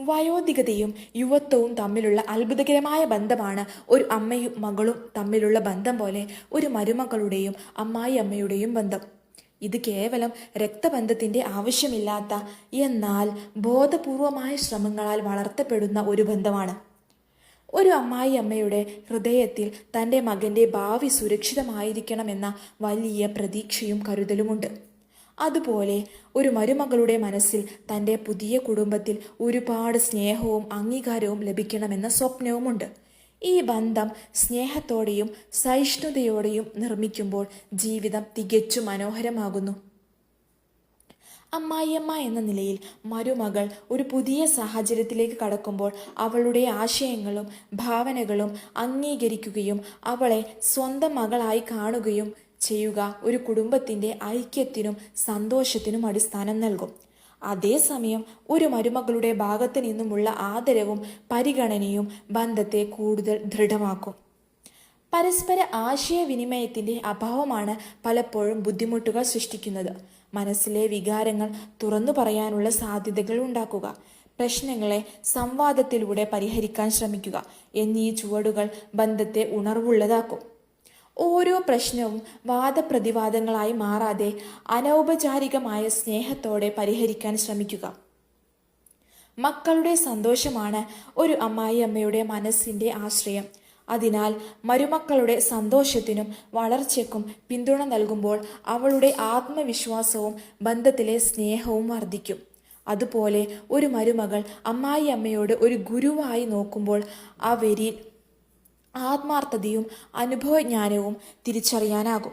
വയോധികതയും യുവത്വവും തമ്മിലുള്ള അത്ഭുതകരമായ ബന്ധമാണ് ഒരു അമ്മയും മകളും തമ്മിലുള്ള ബന്ധം പോലെ ഒരു മരുമകളുടെയും അമ്മായി അമ്മയുടെയും ബന്ധം. ഇത് കേവലം രക്തബന്ധത്തിന്റെ ആവശ്യമില്ലാത്ത എന്നാൽ ബോധപൂർവമായ ശ്രമങ്ങളാൽ വളർത്തപ്പെടുന്ന ഒരു ബന്ധമാണ്. ഒരു അമ്മായി അമ്മയുടെ ഹൃദയത്തിൽ തന്റെ മകന്റെ ഭാവി സുരക്ഷിതമായിരിക്കണമെന്ന വലിയ പ്രതീക്ഷയും കരുതലുമുണ്ട്. അതുപോലെ ഒരു മരുമകളുടെ മനസ്സിൽ തന്റെ പുതിയ കുടുംബത്തിൽ ഒരുപാട് സ്നേഹവും അംഗീകാരവും ലഭിക്കണമെന്ന സ്വപ്നവുമുണ്ട്. ഈ ബന്ധം സ്നേഹത്തോടെയും സഹിഷ്ണുതയോടെയും നിർമ്മിക്കുമ്പോൾ ജീവിതം തികച്ചു മനോഹരമാകുന്നു. അമ്മായിയമ്മ എന്ന നിലയിൽ മരുമകൾ ഒരു പുതിയ സാഹചര്യത്തിലേക്ക് കടക്കുമ്പോൾ അവളുടെ ആശയങ്ങളും ഭാവനകളും അംഗീകരിക്കുകയും അവളെ സ്വന്തം മകളായി കാണുകയും ചെയ്യുക ഒരു കുടുംബത്തിന്റെ ഐക്യത്തിനും സന്തോഷത്തിനും അടിസ്ഥാനം നൽകും. അതേസമയം ഒരു മരുമകളുടെ ഭാഗത്തു നിന്നുമുള്ള ആദരവും പരിഗണനയും ബന്ധത്തെ കൂടുതൽ ദൃഢമാക്കും. പരസ്പര ആശയവിനിമയത്തിന്റെ അഭാവമാണ് പലപ്പോഴും ബുദ്ധിമുട്ടുകൾ സൃഷ്ടിക്കുന്നത്. മനസ്സിലെ വികാരങ്ങൾ തുറന്നു പറയാനുള്ള സാധ്യതകൾ ഉണ്ടാക്കുക. പ്രശ്നങ്ങളെ സംവാദത്തിലൂടെ പരിഹരിക്കാൻ ശ്രമിക്കുക. എന്നീ ചുവടുകൾ ബന്ധത്തെ ഉണർവുള്ളതാക്കും. ഓരോ പ്രശ്നവും വാദപ്രതിവാദങ്ങളായി മാറാതെ അനൗപചാരികമായ സ്നേഹത്തോടെ പരിഹരിക്കാൻ ശ്രമിക്കുക. മക്കളുടെ സന്തോഷമാണ് ഒരു അമ്മായിയമ്മയുടെ മനസ്സിന്റെ ആശ്രയം. അതിനാൽ മരുമക്കളുടെ സന്തോഷത്തിനും വളർച്ചയ്ക്കും പിന്തുണ നൽകുമ്പോൾ അവളുടെ ആത്മവിശ്വാസവും ബന്ധത്തിലെ സ്നേഹവും വർദ്ധിക്കും. അതുപോലെ ഒരു മരുമകൾ അമ്മായി അമ്മയോട് ഒരു ഗുരുവായി നോക്കുമ്പോൾ അവരിൽ ആത്മാർത്ഥതയും അനുഭവജ്ഞാനവും തിരിച്ചറിയാനാകും.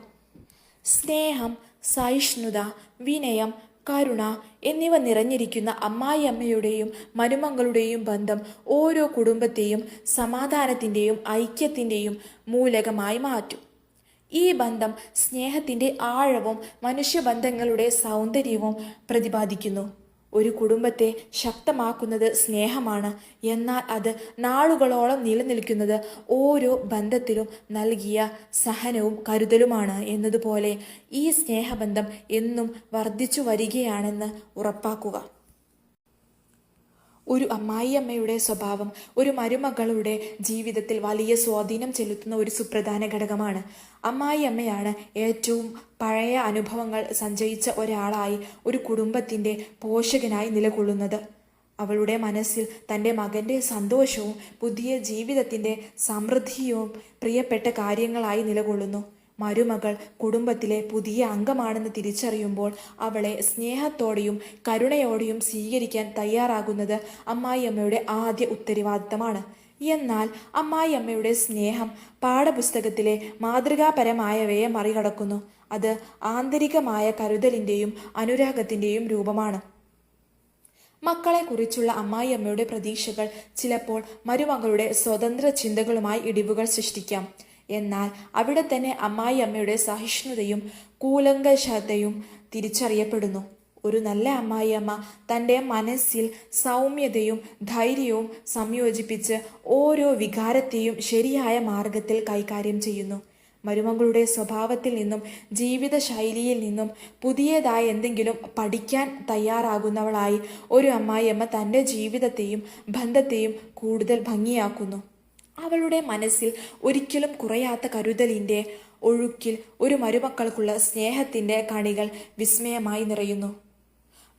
സ്നേഹം സഹിഷ്ണുത വിനയം കരുണ എന്നിവ നിറഞ്ഞിരിക്കുന്ന അമ്മായിയമ്മയുടെയും മരുമകളുടെയും ബന്ധം ഓരോ കുടുംബത്തെയും സമാധാനത്തിന്റെയും ഐക്യത്തിന്റെയും മൂലകമായി മാറ്റും. ഈ ബന്ധം സ്നേഹത്തിന്റെ ആഴവും മനുഷ്യബന്ധങ്ങളുടെ സൗന്ദര്യവും പ്രതിപാദിക്കുന്നു. ഒരു കുടുംബത്തെ ശക്തമാക്കുന്നത് സ്നേഹമാണ്. എന്നാൽ അത് നാളുകളോളം നിലനിൽക്കുന്നത് ഓരോ ബന്ധത്തിലും നൽകിയ സഹനവും കരുതലുമാണ് എന്നതുപോലെ ഈ സ്നേഹബന്ധം എന്നും വർദ്ധിച്ചു വരികയാണെന്ന് ഉറപ്പാക്കുക. ഒരു അമ്മായിയമ്മയുടെ സ്വഭാവം ഒരു മരുമകളുടെ ജീവിതത്തിൽ വലിയ സ്വാധീനം ചെലുത്തുന്ന ഒരു സുപ്രധാന ഘടകമാണ്. അമ്മായിയമ്മയാണ് ഏറ്റവും പഴയ അനുഭവങ്ങൾ സഞ്ചയിച്ച ഒരാളായി ഒരു കുടുംബത്തിന്റെ പോഷകനായി നിലകൊള്ളുന്നത്. അവളുടെ മനസ്സിൽ തന്റെ മകന്റെ സന്തോഷവും പുതിയ ജീവിതത്തിന്റെ സമൃദ്ധിയും പ്രിയപ്പെട്ട കാര്യങ്ങളായി നിലകൊള്ളുന്നു. മരുമകൾ കുടുംബത്തിലെ പുതിയ അംഗമാണെന്ന് തിരിച്ചറിയുമ്പോൾ അവളെ സ്നേഹത്തോടെയും കരുണയോടെയും സ്വീകരിക്കാൻ തയ്യാറാകുന്നത് അമ്മായിയമ്മയുടെ ആദ്യ ഉത്തരവാദിത്തമാണ്. എന്നാൽ അമ്മായിയമ്മയുടെ സ്നേഹം പാഠപുസ്തകത്തിലെ മാതൃകാപരമായവയെ മറികടക്കുന്നു. അത് ആന്തരികമായ കരുതലിന്റെയും അനുരാഗത്തിന്റെയും രൂപമാണ്. മക്കളെക്കുറിച്ചുള്ള അമ്മായിയമ്മയുടെ പ്രതീക്ഷകൾ ചിലപ്പോൾ മരുമകളുടെ സ്വതന്ത്ര ചിന്തകളുമായി ഇടിവുകൾ സൃഷ്ടിക്കാം. എന്നാൽ അവിടെ തന്നെ അമ്മായി അമ്മയുടെ സഹിഷ്ണുതയും കൂലങ്കശതയും തിരിച്ചറിയപ്പെടുന്നു. ഒരു നല്ല അമ്മായിയമ്മ തന്റെ മനസ്സിൽ സൗമ്യതയും ധൈര്യവും സംയോജിപ്പിച്ച് ഓരോ വികാരത്തെയും ശരിയായ മാർഗത്തിൽ കൈകാര്യം ചെയ്യുന്നു. മരുമകളുടെ സ്വഭാവത്തിൽ നിന്നും ജീവിതശൈലിയിൽ നിന്നും പുതിയതായ എന്തെങ്കിലും പഠിക്കാൻ തയ്യാറാകുന്നവളായി ഒരു അമ്മായിയമ്മ തന്റെ ജീവിതത്തെയും ബന്ധത്തെയും കൂടുതൽ ഭംഗിയാക്കുന്നു. അവളുടെ മനസ്സിൽ ഒരിക്കലും കുറയാത്ത കരുതലിന്റെ ഒഴുക്കിൽ ഒരു മരുമക്കൾക്കുള്ള സ്നേഹത്തിന്റെ കണികൾ വിസ്മയമായി നിറയുന്നു.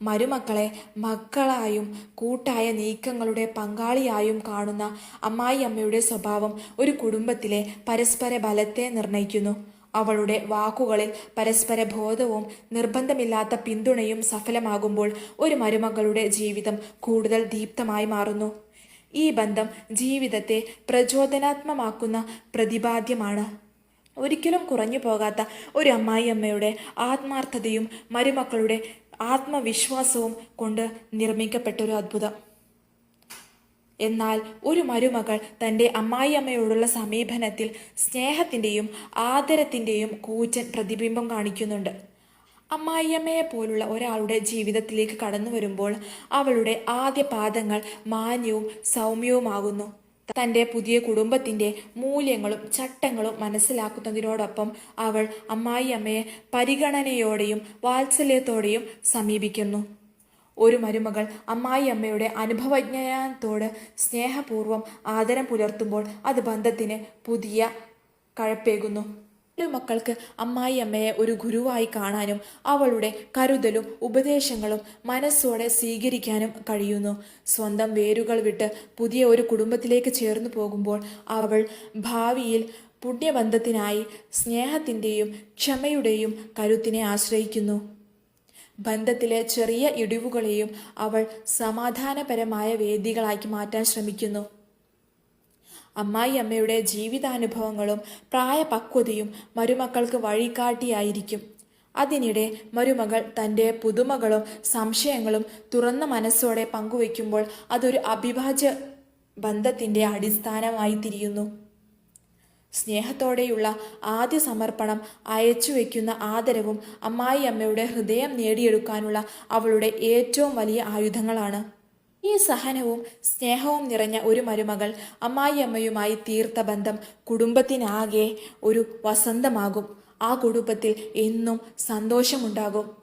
മരുമക്കളെ മക്കളായും കൂട്ടായ നീക്കങ്ങളുടെ പങ്കാളിയായും കാണുന്ന അമ്മായി അമ്മയുടെ സ്വഭാവം ഒരു കുടുംബത്തിലെ പരസ്പര ബലത്തെ നിർണയിക്കുന്നു. അവളുടെ വാക്കുകളിൽ പരസ്പര ബോധവും നിർബന്ധമില്ലാത്ത പിന്തുണയും സഫലമാകുമ്പോൾ ഒരു മരുമകളുടെ ജീവിതം കൂടുതൽ ദീപ്തമായി മാറുന്നു. ഈ ബന്ധം ജീവിതത്തെ പ്രചോദനാത്മമാക്കുന്ന പ്രതിപാദ്യമാണ്. ഒരിക്കലും കുറഞ്ഞു പോകാത്ത ഒരു അമ്മായിയമ്മയുടെ ആത്മാർത്ഥതയും മരുമക്കളുടെ ആത്മവിശ്വാസവും കൊണ്ട് നിർമ്മിക്കപ്പെട്ടൊരു അത്ഭുതം. എന്നാൽ ഒരു മരുമകൾ തന്റെ അമ്മായിയമ്മയോടുള്ള സമീപനത്തിൽ സ്നേഹത്തിന്റെയും ആദരത്തിന്റെയും കൂറ്റൻ പ്രതിബിംബം കാണിക്കുന്നുണ്ട്. അമ്മായിയമ്മയെ പോലുള്ള ഒരാളുടെ ജീവിതത്തിലേക്ക് കടന്നു വരുമ്പോൾ അവളുടെ ആദ്യ പാദങ്ങൾ മാന്യവും സൗമ്യവുമാകുന്നു. തന്റെ പുതിയ കുടുംബത്തിന്റെ മൂല്യങ്ങളും ചട്ടങ്ങളും മനസ്സിലാക്കുന്നതിനോടൊപ്പം അവൾ അമ്മായിയമ്മയെ പരിഗണനയോടെയും വാത്സല്യത്തോടെയും സമീപിക്കുന്നു. ഒരു മരുമകൾ അമ്മായിയമ്മയുടെ അനുഭവജ്ഞാനത്തോട് സ്നേഹപൂർവം ആദരം പുലർത്തുമ്പോൾ അത് ബന്ധത്തിന് പുതിയ കഴപ്പേകുന്നു. മക്കൾക്ക് അമ്മായി അമ്മയെ ഒരു ഗുരുവായി കാണാനും അവളുടെ കരുതലും ഉപദേശങ്ങളും മനസ്സോടെ സ്വീകരിക്കാനും കഴിയുന്നു. സ്വന്തം വേരുകൾ വിട്ട് പുതിയ ഒരു കുടുംബത്തിലേക്ക് ചേർന്നു പോകുമ്പോൾ അവൾ ഭാവിയിൽ പുണ്യബന്ധത്തിനായി സ്നേഹത്തിന്റെയും ക്ഷമയുടെയും കരുത്തിനെ ആശ്രയിക്കുന്നു. ബന്ധത്തിലെ ചെറിയ ഇടിവുകളെയും അവൾ സമാധാനപരമായ വേദികളാക്കി മാറ്റാൻ ശ്രമിക്കുന്നു. അമ്മായി അമ്മയുടെ ജീവിതാനുഭവങ്ങളും പ്രായപക്വതയും മരുമക്കൾക്ക് വഴികാട്ടിയായിരിക്കും. അതിനിടെ മരുമകൾ തന്റെ പുതുമകളും സംശയങ്ങളും തുറന്ന മനസ്സോടെ പങ്കുവയ്ക്കുമ്പോൾ അതൊരു അവിഭാജ്യ ബന്ധത്തിന്റെ അടിസ്ഥാനമായി തിരിയുന്നു. സ്നേഹത്തോടെയുള്ള ആദ്യ സമർപ്പണം അയച്ചു വയ്ക്കുന്ന ആദരവും അമ്മായി അമ്മയുടെ ഹൃദയം നേടിയെടുക്കാനുള്ള അവളുടെ ഏറ്റവും വലിയ ആയുധങ്ങളാണ്. ഈ സഹനവും സ്നേഹവും നിറഞ്ഞ ഒരു മരുമകൾ അമ്മായിയമ്മയുമായി തീർത്ത ബന്ധം കുടുംബത്തിനാകെ ഒരു വസന്തമാകും. ആ കുടുംബത്തിൽ എന്നും സന്തോഷമുണ്ടാകും.